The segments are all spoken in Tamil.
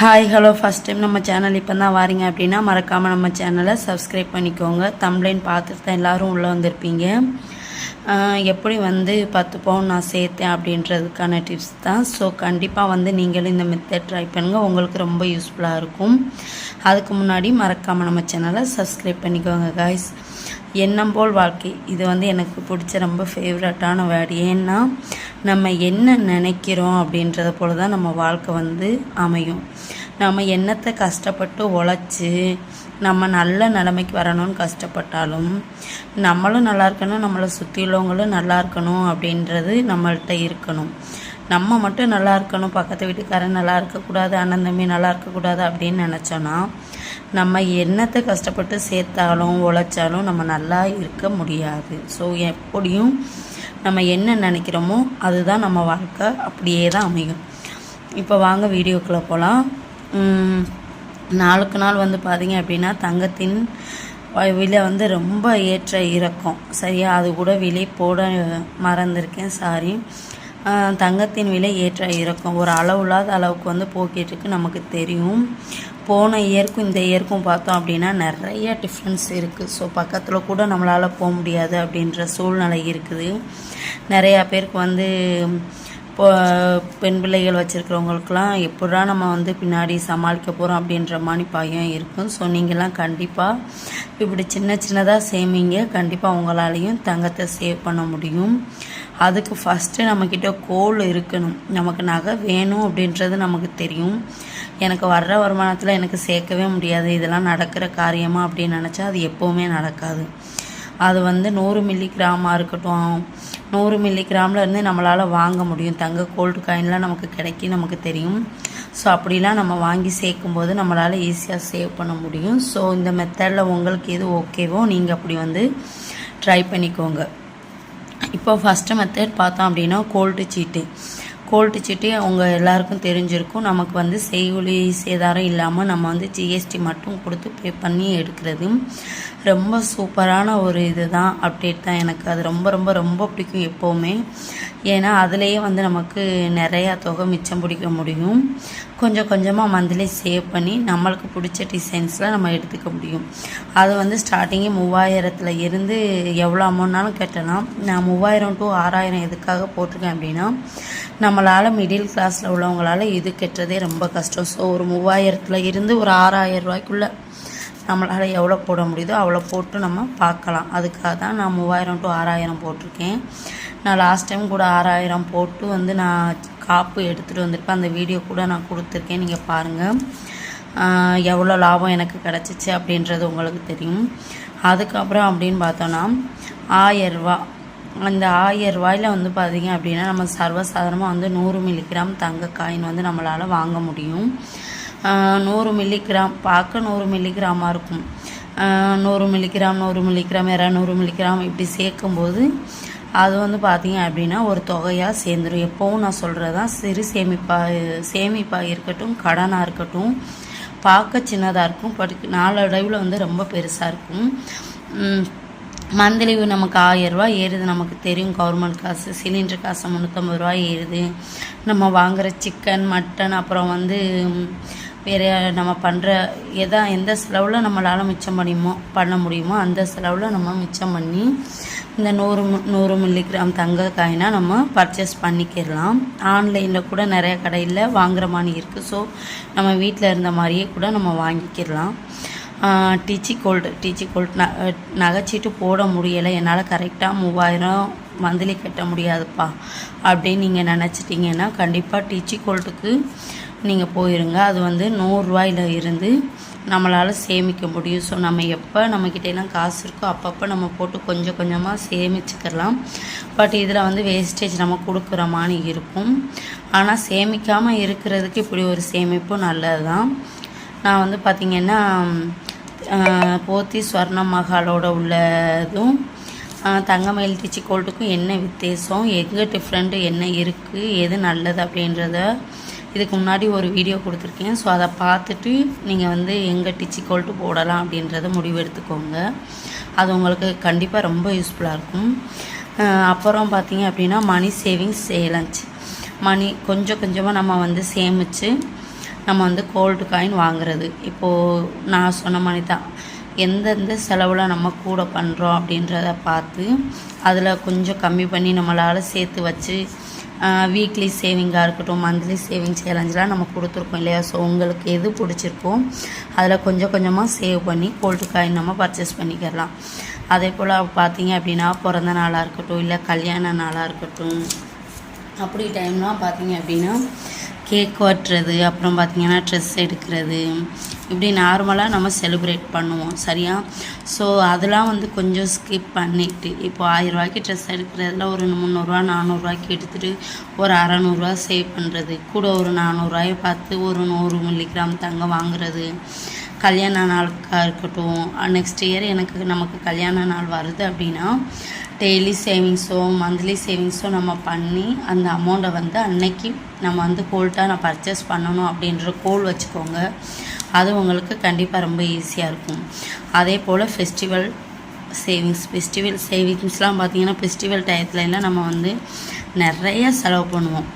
ஹாய் ஹலோ ஃபஸ்ட் டைம் நம்ம சேனல் இப்போ தான் வாரீங்க அப்படின்னா மறக்காமல் நம்ம சேனலை சப்ஸ்கிரைப் பண்ணிக்கோங்க. தம்ப்ளைன் பார்த்துட்டு தான் எல்லோரும் உள்ளே வந்திருப்பீங்க. எப்படி வந்து பத்து பவுன் நான் சேர்த்தேன் அப்படின்றதுக்கான டிப்ஸ் தான். ஸோ கண்டிப்பாக வந்து நீங்களும் இந்த மெத்தட் ட்ரை பண்ணுங்கள் உங்களுக்கு ரொம்ப யூஸ்ஃபுல்லாக இருக்கும். அதுக்கு முன்னாடி மறக்காமல் நம்ம சேனலை சப்ஸ்கிரைப் பண்ணிக்கோங்க காய்ஸ் எண்ணம் போல் வாழ்க்கை. இது வந்து எனக்கு பிடிச்ச ரொம்ப ஃபேவரட்டான வேர்டு ஏன்னா நம்ம என்ன நினைக்கிறோம் அப்படின்றத போல தான் நம்ம வாழ்க்கை வந்து அமையும். நம்ம என்னத்தை கஷ்டப்பட்டு உழைச்சி நம்ம நல்ல நிலைமைக்கு வரணும்னு கஷ்டப்பட்டாலும் நம்மளும் நல்லா இருக்கணும் நம்மளை சுற்றி உள்ளவங்களும் நல்லா இருக்கணும் அப்படின்றது நம்மள்கிட்ட இருக்கணும். நம்ம மட்டும் நல்லா இருக்கணும் பக்கத்து வீட்டுக்காரன் நல்லா இருக்கக்கூடாது அண்ணன் தம்பி நல்லா இருக்கக்கூடாது அப்படின்னு நினச்சோன்னா நம்ம என்னத்தை கஷ்டப்பட்டு சேர்த்தாலும் உழைச்சாலும் நம்ம நல்லா இருக்க முடியாது. ஸோ எப்படியும் நம்ம என்ன நினைக்கிறோமோ அதுதான் நம்ம வாழ்க்கை. அப்படியே தான் அமையும். இப்போ வாங்க வீடியோக்குள்ளே போகலாம் நாளுக்கு நாள் வந்து பார்த்தீங்க அப்படின்னா தங்கத்தின் விலை வந்து ரொம்ப ஏற்ற இறக்கம். சரியா? அது கூட விலை போட மறந்துருக்கேன். சாரி தங்கத்தின் விலை ஏற்ற இறக்கம். ஒரு அளவில்லாத அளவுக்கு வந்து போக்கிட்டு இருக்கு நமக்கு தெரியும். போன இயர்க்கும் இந்த இயர்க்கும் பார்த்தோம் அப்படின்னா நிறைய டிஃப்ரென்ஸ் இருக்குது ஸோ பக்கத்தில் கூட நம்மளால் போக முடியாது அப்படின்ற சூழ்நிலை இருக்குது. நிறையா பேருக்கு வந்து இப்போ பெண் பிள்ளைகள் வச்சுருக்கிறவங்களுக்கெல்லாம் எப்படா நம்ம வந்து பின்னாடி சமாளிக்க போகிறோம் அப்படின்ற மாதிரி பயம் இருக்கும். ஸோ நீங்கள்லாம் கண்டிப்பாக இப்படி சின்ன சின்னதாக சேமிங்க. கண்டிப்பாக உங்களாலையும் தங்கத்தை சேவ் பண்ண முடியும். அதுக்கு ஃபஸ்ட்டு நம்மக்கிட்ட கோல் இருக்கணும். நமக்கு நகை வேணும் அப்படின்றது நமக்கு தெரியும். எனக்கு வர்ற வருமானத்தில் எனக்கு சேர்க்கவே முடியாது. இதெல்லாம் நடக்கிற காரியமாக அப்படின்னு நினச்சா அது எப்போவுமே நடக்காது. அது வந்து நூறு மில்லி கிராமாக இருக்கட்டும். நூறு மில்லி கிராமில் இருந்து நம்மளால் வாங்க முடியும். தங்க கோல்டு காயின்லாம் நமக்கு கிடைக்கும் நமக்கு தெரியும். ஸோ அப்படிலாம் நம்ம வாங்கி சேர்க்கும்போது நம்மளால் ஈஸியாக சேவ் பண்ண முடியும். ஸோ இந்த மெத்தடில் உங்களுக்கு எது ஓகேவோ நீங்கள் அப்படி வந்து ட்ரை பண்ணிக்கோங்க. இப்போ ஃபஸ்ட்டு மெத்தட் பார்த்தோம் அப்படின்னா கோல்டு சீட்டு கோல்டு சீட்டு அவங்க எல்லாருக்கும் தெரிஞ்சிருக்கும். நமக்கு வந்து செய்கூலி சேதாரம் இல்லாமல் நம்ம வந்து ஜிஎஸ்டி மட்டும் கொடுத்து பே பண்ணி எடுக்கிறது. ரொம்ப சூப்பரான ஒரு இதுதான். அப்டேட் தான் எனக்கு. அது ரொம்ப ரொம்ப ரொம்ப பிடிக்கும் எப்போவுமே. ஏன்னா அதுலேயே வந்து நமக்கு நிறையா தொகை மிச்சம் பிடிக்க முடியும். கொஞ்சம் கொஞ்சமாக மந்த்லி சேவ் பண்ணி நம்மளுக்கு பிடிச்ச டிசைன்ஸில் நம்ம எடுத்துக்க முடியும். அது வந்து ஸ்டார்டிங்கே மூவாயிரத்தில் இருந்து எவ்வளோ அமௌண்ட்னாலும் கட்டலாம். நான் மூவாயிரம் டு ஆறாயிரம் எதுக்காக போட்டிருக்கேன் அப்படின்னா நம்மளால் மிடில் கிளாஸில் உள்ளவங்களால் இது கட்டுறதே ரொம்ப கஷ்டம். ஸோ ஒரு மூவாயிரத்தில் இருந்து ஒரு ஆறாயிரம் ரூபாய்க்குள்ளே நம்மளால் எவ்வளோ போட முடியுதோ அவ்வளோ போட்டு நம்ம பார்க்கலாம். அதுக்காக தான் நான் மூவாயிரம் டு ஆறாயிரம் போட்டிருக்கேன். நான் லாஸ்ட் டைம் கூட ஆறாயிரம் போட்டு வந்து நான் காப்பு எடுத்துகிட்டு வந்திருப்பேன். அந்த வீடியோ கூட நான் கொடுத்துருக்கேன். நீங்கள் பாருங்கள் எவ்வளோ லாபம் எனக்கு கிடச்சிச்சு அப்படின்றது உங்களுக்கு தெரியும். அதுக்கப்புறம் அப்படின்னு பார்த்தோன்னா ஆயரூவா அந்த ஆயிரம் ரூபாயில் வந்து பார்த்திங்க அப்படின்னா நம்ம சர்வசாதாரணமாக வந்து நூறு மில்லிகிராம் தங்க காயின் வந்து நம்மளால் வாங்க முடியும். நூறு மில்லிகிராம் பார்க்க நூறு மில்லிகிராமாக இருக்கும். நூறு மில்லிகிராம் நூறு மில்லிகிராம் இரநூறு மில்லிகிராம் இப்படி சேர்க்கும்போது அது வந்து பார்த்தீங்க அப்படின்னா ஒரு தொகையாக சேர்ந்துடும் எப்போவும் நான் சொல்கிறது தான் சிறு சேமிப்பாக சேமிப்பாக இருக்கட்டும் கடனாக இருக்கட்டும் பார்க்க சின்னதாக இருக்கும். பட் நாளடைவில் வந்து ரொம்ப பெருசாக இருக்கும். மந்த்லி நமக்கு ஆயிரம் ஏறுது. நமக்கு தெரியும் கவர்மெண்ட் காசு சிலிண்டர் காசு முந்நூற்றம்பது ரூபாய் ஏறுது. நம்ம வாங்குகிற சிக்கன் மட்டன் அப்புறம் வந்து வேறு நம்ம பண்ணுற எதா எந்த செலவில் நம்மளால் மிச்சம் பண்ணியுமோ பண்ண முடியுமோ அந்த செலவில் நம்ம மிச்சம் பண்ணி இந்த நூறு மு- நூறு மில்லிகிராம் தங்க காயினா நம்ம பர்ச்சேஸ் பண்ணிக்கிடலாம். ஆன்லைனில் கூட நிறைய கடையில் வாங்குகிற மாதிரி இருக்குது ஸோ நம்ம வீட்டில் இருந்த மாதிரியே கூட நம்ம வாங்கிக்கிடலாம். டீச்சி கோல்டு டீச்சி கோல்டு ந நகைச்சிட்டு போட முடியலை. என்னால் கரெக்டாக மூவாயிரம் மந்த்லி கட்ட முடியாதுப்பா. அப்படின்னு நீங்கள் நினச்சிட்டிங்கன்னா கண்டிப்பாக டீச்சி கோல்டுக்கு நீங்கள் போயிருங்க. அது வந்து நூறுரூவாயில் இருந்து நம்மளால் சேமிக்க முடியும். ஸோ நம்ம எப்போ நம்மக்கிட்டலாம் காசு இருக்கோ அப்பப்போ நம்ம போட்டு கொஞ்சம் கொஞ்சமாக சேமிச்சுக்கலாம். பட் இதில் வந்து வேஸ்டேஜ் நம்ம கொடுக்குற மாதிரி இருக்கும். ஆனால் சேமிக்காமல் இருக்கிறதுக்கு இப்படி ஒரு சேமிப்பு நல்லது தான் நான் வந்து பார்த்திங்கன்னா போத்தி ஸ்வர்ண மகாலோட உள்ளதும் தங்கமயில் டிச்சி கோல்டுக்கும் என்ன வித்தியாசம்? எங்கே டிஃப்ரெண்ட்டு என்ன இருக்குது எது நல்லது அப்படின்றத இதுக்கு முன்னாடி ஒரு வீடியோ கொடுத்துருக்கேன். ஸோ அதை பார்த்துட்டு நீங்கள் வந்து எங்கே டிச்சி கோல்ட்டு போடலாம் அப்படின்றத முடிவு எடுத்துக்கோங்க. அது உங்களுக்கு கண்டிப்பாக ரொம்ப யூஸ்ஃபுல்லாக இருக்கும். அப்புறம் பார்த்தீங்க அப்படின்னா மணி சேவிங்ஸ் சேலஞ்ச் மணி கொஞ்சம் கொஞ்சமாக நம்ம வந்து சேமித்து நம்ம வந்து கோல்டு காயின் வாங்குறது. இப்போது நான் சொன்ன மாதிரி தான். எந்தெந்த செலவில் நம்ம கூட பண்ணுறோம் அப்படின்றத பார்த்து அதில் கொஞ்சம் கம்மி பண்ணி நம்மளால் சேர்த்து வச்சு வீக்லி சேவிங்காக இருக்கட்டும் மந்த்லி சேவிங் சேலஞ்செலாம் நம்ம கொடுத்துருக்கோம் இல்லையா? ஸோ உங்களுக்கு எது பிடிச்சிருக்கோ அதில் கொஞ்சம் கொஞ்சமாக சேவ் பண்ணி கோல்டு காயின் நம்ம பர்ச்சேஸ் பண்ணிக்கிறலாம் அதே போல் பார்த்தீங்க அப்படின்னா பிறந்த நாளாக இருக்கட்டும் இல்லை கல்யாண நாளாக இருக்கட்டும் அப்படி டைம்லாம் பார்த்தீங்க அப்படின்னா கேக் வெட்டுறது அப்புறம் பார்த்திங்கன்னா ட்ரெஸ் எடுக்கிறது. இப்படி நார்மலாக நம்ம செலிப்ரேட் பண்ணுவோம் சரியா? ஸோ அதெல்லாம் வந்து கொஞ்சம் ஸ்கிப் பண்ணிவிட்டு இப்போ ஆயிரரூவாய்க்கு ட்ரெஸ் எடுக்கிறதுல ஒரு முந்நூறுரூவா நானூறுரூவாய்க்கு எடுத்துகிட்டு ஒரு அறநூறுவா சேவ் பண்ணுறது கூட ஒரு நானூறுரூவாயை பார்த்து ஒரு நூறு மில்லிகிராம் தங்கம் வாங்குறது. கல்யாண நாளுக்காக இருக்கட்டும் நெக்ஸ்ட் இயர் எனக்கு நமக்கு கல்யாண நாள் வருது அப்படின்னா டெய்லி சேவிங்ஸோ மந்த்லி சேவிங்ஸோ நம்ம பண்ணி அந்த அமௌண்ட்டை வந்து அன்னைக்கு நம்ம வந்து கோல்ட்டாக நான் பர்ச்சேஸ் பண்ணணும் அப்படின்ற கோல் வச்சுக்கோங்க. அது உங்களுக்கு கண்டிப்பாக ரொம்ப ஈஸியாக இருக்கும். அதே போல் ஃபெஸ்டிவல் சேவிங்ஸ் ஃபெஸ்டிவல் சேவிங்ஸ்லாம் பார்த்திங்கன்னா ஃபெஸ்டிவல் டயத்துலலாம் நம்ம வந்து நிறைய செலவு பண்ணுவோம்.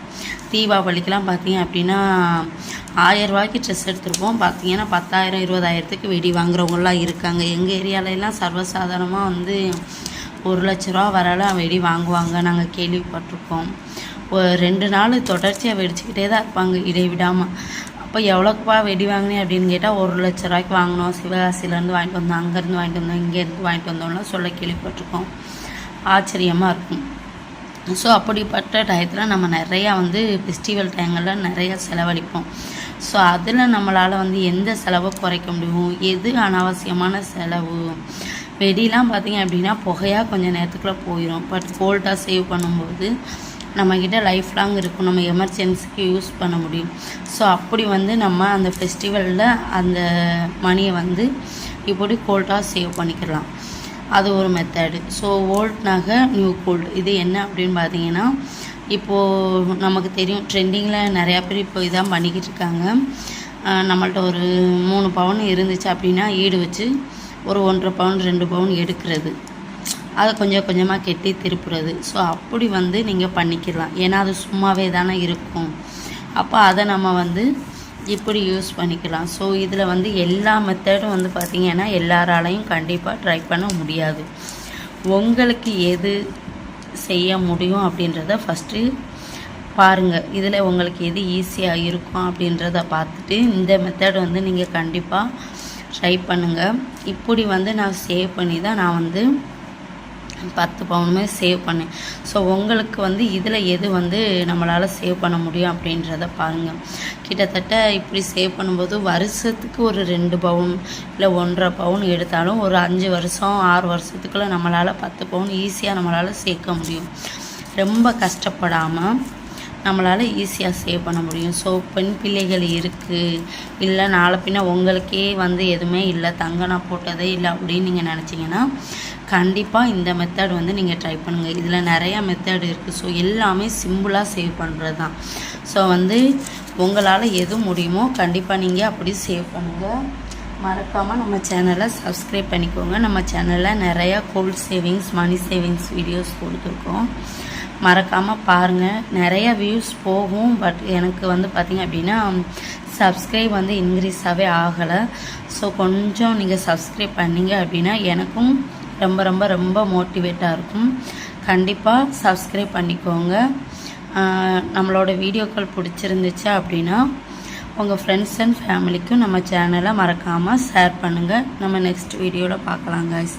தீபாவளிக்கெலாம் பார்த்தீங்க அப்படின்னா ஆயரூபாய்க்கு ட்ரெஸ் எடுத்திருப்போம். பார்த்தீங்கன்னா பத்தாயிரம் இருபதாயிரத்துக்கு வெடி வாங்குறவங்களாம் இருக்காங்க. எங்கள் ஏரியாலெலாம் சர்வசாதாரணமாக வந்து ஒரு லட்ச ரூபா வரலாம் வெடி வாங்குவாங்க. நாங்கள் கேள்விப்பட்டிருக்கோம். ஒரு ரெண்டு நாள் தொடர்ச்சியாக வெடிச்சுக்கிட்டே தான் இருப்பாங்க இடை விடாமல் அப்போ எவ்வளோக்குப்பா வெடி வாங்கினேன் அப்படின்னு கேட்டால் ஒரு லட்ச ரூபாய்க்கு வாங்கினோம். சிவகாசிலேருந்து வாங்கிட்டு வந்தோம். அங்கேருந்து வாங்கிட்டு வந்தோம். இங்கேருந்து வாங்கிட்டு வந்தோம்லாம் சொல்ல கேள்விப்பட்டிருக்கோம். ஆச்சரியமாக இருக்கும். ஸோ அப்படிப்பட்ட டயத்தில் நம்ம நிறையா வந்து ஃபெஸ்டிவல் டைங்களில் நிறையா செலவழிப்போம். ஸோ அதில் நம்மளால் வந்து எந்த செலவை குறைக்க முடியும்? எது அனாவசியமான செலவு? வெடிலாம் பார்த்திங்க அப்படின்னா புகையாக கொஞ்சம் நேரத்துக்குள்ளே போயிடும் பட் கோல்டாக சேவ் பண்ணும்போது நம்மக்கிட்ட லைஃப் லாங் இருக்கும். நம்ம எமர்ஜென்சிக்கு யூஸ் பண்ண முடியும். ஸோ அப்படி வந்து நம்ம அந்த ஃபெஸ்டிவலில் அந்த மணியை வந்து இப்படி கோல்டாக சேவ் பண்ணிக்கலாம். அது ஒரு மெத்தடு ஸோ ஓல்ட் நகை நியூ கோல்டு இது என்ன அப்படின்னு பார்த்தீங்கன்னா இப்போது நமக்கு தெரியும் ட்ரெண்டிங்கில் நிறையா பேர் இப்போ இதான் பண்ணிக்கிட்டு இருக்காங்க. நம்மள்ட்ட ஒரு மூணு பவுன் இருந்துச்சு அப்படின்னா ஈடு வச்சு ஒரு ஒன்றரை பவுன் ரெண்டு பவுன் எடுக்கிறது. அதை கொஞ்சம் கொஞ்சமாக கெட்டி திருப்புறது. ஸோ அப்படி வந்து நீங்கள் பண்ணிக்கலாம். ஏன்னா அது சும்மாவே தானே இருக்கும். அப்போ அதை நம்ம வந்து இப்படி யூஸ் பண்ணிக்கலாம். ஸோ இதில் வந்து எல்லா மெத்தடும் வந்து பார்த்திங்கன்னா எல்லாராலையும் கண்டிப்பாக ட்ரை பண்ண முடியாது. உங்களுக்கு எது செய்ய முடியும் அப்படின்றத ஃபஸ்ட்டு பாருங்கள் இதில் உங்களுக்கு எது ஈஸியாக இருக்கும் அப்படின்றத பார்த்துட்டு இந்த மெத்தட் வந்து நீங்கள் கண்டிப்பாக ட்ரை பண்ணுங்கள் இப்படி வந்து நான் சேவ் பண்ணி தான் நான் வந்து பத்து பவுனுமே சேவ் பண்ணேன் ஸோ உங்களுக்கு வந்து இதில் எது வந்து நம்மளால் சேவ் பண்ண முடியும் அப்படின்றத பாருங்கள் கிட்டத்தட்ட இப்படி சேவ் பண்ணும்போது வருஷத்துக்கு ஒரு ரெண்டு பவுன் இல்லை ஒன்றரை பவுன் எடுத்தாலும் ஒரு அஞ்சு வருஷம் ஆறு வருஷத்துக்குள்ளே நம்மளால் பத்து பவுன் ஈஸியாக நம்மளால் சேர்க்க முடியும். ரொம்ப கஷ்டப்படாமல் நம்மளால் ஈஸியாக சேவ் பண்ண முடியும். ஸோ பெண் பிள்ளைகள் இருக்குது இல்லை நாளை பின்ன உங்களுக்கே வந்து எதுவுமே இல்லை தங்க நான் போட்டதே இல்லை அப்படின்னு நீங்கள் நினச்சிங்கன்னா கண்டிப்பாக இந்த மெத்தட் வந்து நீங்கள் ட்ரை பண்ணுங்கள் இதில் நிறையா மெத்தட் இருக்குது ஸோ எல்லாமே சிம்பிளாக சேவ் பண்ணுறது தான் ஸோ வந்து உங்களால் எது முடியுமோ கண்டிப்பாக நீங்கள் அப்படி சேவ் பண்ணுங்கள் மறக்காமல் நம்ம சேனலை சப்ஸ்கிரைப் பண்ணிக்கோங்க. நம்ம சேனலில் நிறையா gold savings money savings videos கொடுத்துருக்கோம். மறக்காமல் பாருங்கள் நிறைய வியூஸ் போகும். பட் எனக்கு வந்து பார்த்திங்க அப்படின்னா சப்ஸ்கிரைப் வந்து இன்க்ரீஸாகவே ஆகலை. ஸோ கொஞ்சம் நீங்கள் சப்ஸ்கிரைப் பண்ணிங்க அப்படின்னா எனக்கும் ரொம்ப ரொம்ப ரொம்ப மோட்டிவேட்டாக இருக்கும். கண்டிப்பாக சப்ஸ்கிரைப் பண்ணிக்கோங்க. நம்மளோட வீடியோக்கள் பிடிச்சிருந்துச்சு அப்படின்னா உங்கள் ஃப்ரெண்ட்ஸ் அண்ட் ஃபேமிலிக்கும் நம்ம சேனலை மறக்காமல் ஷேர் பண்ணுங்கள் நம்ம நெக்ஸ்ட் வீடியோவில் பார்க்கலாம் கைஸ்